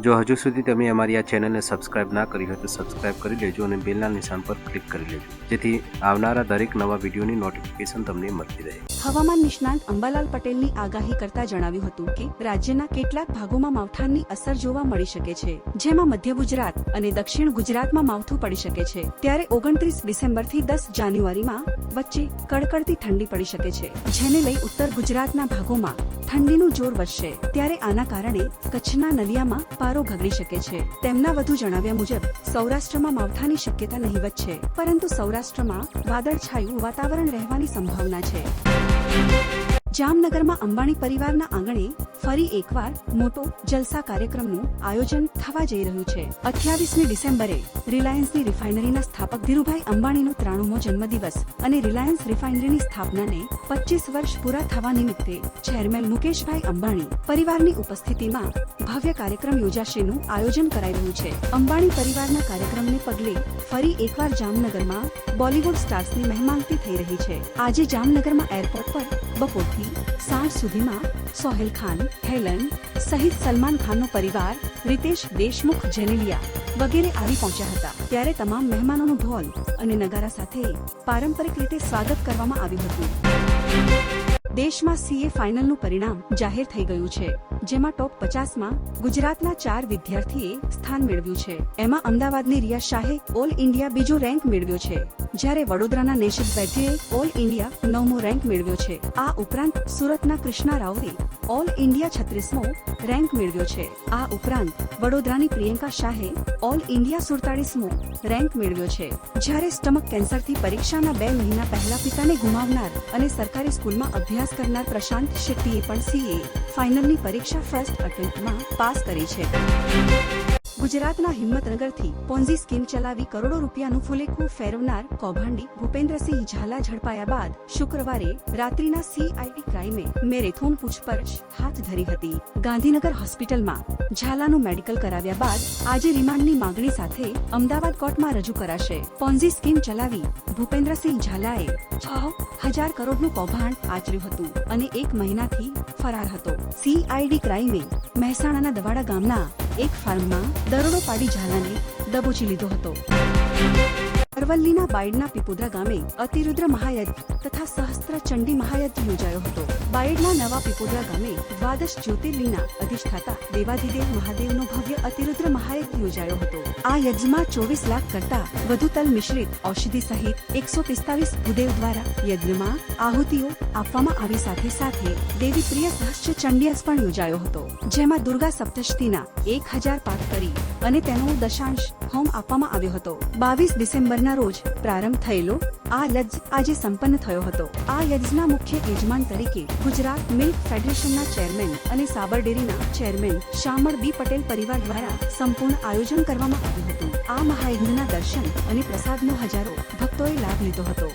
જો હજુ સુધી તમે અમારી આ ચેનલને સબસ્ક્રાઇબ ના કરી હોય તો સબસ્ક્રાઇબ કરી લેજો અને બેલના નિશાન પર ક્લિક કરી લેજો. જેથી આવનારા દરેક નવા વિડીયોની નોટિફિકેશન તમને મળતી રહે. હવામાન નિષ્ણાંત અંબાલાલ પટેલની આગાહી કરતા જણાવ્યું હતું કે, રાજ્યના કેટલાક ભાગોમાં માવઠાની અસર જોવા મળી શકે છે, જેમાં મધ્ય ગુજરાત અને દક્ષિણ ગુજરાતમાં માવઠું પડી શકે છે. ત્યારે ઓગણત્રીસ ડિસેમ્બરથી દસ જાન્યુઆરીમાં વચ્ચે કડકડતી ઠંડી પડી શકે છે, જેને લઈ ઉત્તર ગુજરાતના ભાગોમાં ઠંડીનું જોર વધશે ત્યારે આના કારણે કચ્છના નલિયામાં પારો ગગડી શકે છે. તેમના વધુ જણાવ્યા મુજબ, સૌરાષ્ટ્રમાં માવઠાની શક્યતા નહીવત છે, પરંતુ સૌરાષ્ટ્રમાં વાદળછાયું વાતાવરણ રહેવાની સંભાવના છે. જામનગરમાં અંબાણી પરિવારના આંગણે ફરી એકવાર મોટો જલસા કાર્યક્રમનું આયોજન થવા જઈ રહ્યું છે. અઠ્યાવીસમી ડિસેમ્બરે રિલાયન્સની રિફાઇનરીના સ્થાપક ધીરુભાઈ અંબાણીનો ત્રાણુમો જન્મદિવસ અને રિલાયન્સ રિફાઇનરીની સ્થાપનાને પચીસ વર્ષ પૂરા થવા નિમિત્તે ચેરમેન મુકેશભાઈ અંબાણી પરિવારની ઉપસ્થિતિમાં ભવ્ય કાર્યક્રમ યોજાશેનું આયોજન કરાઈ રહ્યું છે. અંબાણી પરિવારના કાર્યક્રમને પગલે ફરી એકવાર જામનગરમાં બોલિવૂડ સ્ટાર્સની મહેમાનતી થઈ રહી છે. આજે જામનગરમાં એરપોર્ટ પર બપોરથી સાંજ સુધીમાં સોહેલ ખાન, હેલન સહિત સલમાન ખાનનો પરિવાર રિતેશ દેશમુખ, જેનેલિયા વગેરે આવી પહોંચ્યા હતા. ત્યારે તમામ મહેમાનોનું ઢોલ અને નગારા સાથે પારંપરિક રીતે સ્વાગત કરવામાં આવ્યું હતું. દેશમાં સીએ ફાઇનલનું પરિણામ જાહેર થઈ ગયું છે, જેમાં ટોપ પચાસમાં ગુજરાતના ચાર વિદ્યાર્થીએ સ્થાન મેળવ્યું છે. એમાં અમદાવાદની રિયા શાહે ઓલ ઇન્ડિયા બીજો રેન્ક મેળવ્યો છે. જ્યારે વડોદરાના નેશિત બેઠીએ ઓલ ઇન્ડિયા નવમો રેન્ક મેળવ્યો છે. આ ઉપરાંત સુરતના કૃષ્ણા રાવરે ઓલ ઇન્ડિયા છત્રીસમો રેન્ક મેળવ્યો છે. આ ઉપરાંત વડોદરાની પ્રિયંકા શાહે ઓલ ઇન્ડિયા સુડતાળીસમો રેન્ક મેળવ્યો છે. જ્યારે સ્ટમક કેન્સરથી પરીક્ષાના બે મહિના પહેલા પિતાને ગુમાવનાર અને સરકારી સ્કૂલમાં અભ્યાસ કરનાર પ્રશાંત શેટ્ટીએ પણ સીએ ફાઇનલની પરીક્ષા ફર્સ્ટ અટેમ્પ્ટમાં પાસ કરી છે. ગુજરાતના હિંમતનગરથી પોન્ઝી સ્કીમ ચલાવી કરોડો રૂપિયાનું ફુલેકું ફેરવનાર કૌભાંડી ભૂપેન્દ્રસિંહ ઝાલા ઝડપાયા બાદ શુક્રવારે રાત્રિના સીઆઈડી ક્રાઇમે મેરેથોન પૂછપરછ હાથ ધરી હતી. ગાંધીનગર હોસ્પિટલમાં ઝાલાનું મેડિકલ કરાવ્યા બાદ આજે રિમાન્ડની માંગણી સાથે અમદાવાદ કોર્ટમાં રજૂ કરાશે. પોન્ઝી સ્કીમ ચલાવી ભૂપેન્દ્રસિંહ ઝાલાએ છ હજાર કરોડનું કૌભાંડ આચર્યું હતું અને એક મહિનાથી ફરાર હતો. સીઆઈડી ક્રાઇમે મહેસાણાના દવાડા ગામના એક ફાર્મમાં દરોડો પાડી ઝાલાને દબોચી લીધો હતો. અરવલ્લીના બાયડના પીપુદા ગામે અતિરુદ્ર મહાયજ્ઞ તથા સહસ્ત્ર ચંડી મહાયજ્ઞ યોજાયો હતો. બાયડના નવા પીપોદરા ગામે દ્વાદશ જ્યોતિર્લિંગના અધિષ્ઠાતા દેવાધિદેવ મહાદેવનો ભવ્ય અતિરુદ્ર મહાયજ્ઞ યોજાયો હતો. આ યજ્ઞમાં ચોવીસ લાખ કરતા વધુ તલ મિશ્રિત ઔષધિ સહિત એકસો પિસ્તાલીસ ભૂદેવ દ્વારા યજ્ઞમાં આહુતિઓ આપવામાં આવી સાથે સાથે દેવી પ્રિય સહસ્ત્ર ચંડીયાસ પણ યોજાયો હતો. જેમાં દુર્ગા સપ્તશતીના એક હજાર પાઠ કરી અને તેનો દશાંશ હોમ આપવામાં આવ્યો હતો. બાવીસ ડિસેમ્બરના રોજ પ્રારંભ થયેલો આ લજ્જ આજે સંપન્ન થયો હતો. આ યજ્ઞના મુખ્ય યજમાન તરીકે ગુજરાત મિલ્ક ફેડરેશનના ચેરમેન અને સાબર ડેરીના ચેરમેન શામળ બી પટેલ પરિવાર દ્વારા સંપૂર્ણ આયોજન કરવામાં આવ્યું હતું. આ મહાયજ્ઞના દર્શન અને પ્રસાદનો હજારો ભક્તોએ લાભ લીધો હતો.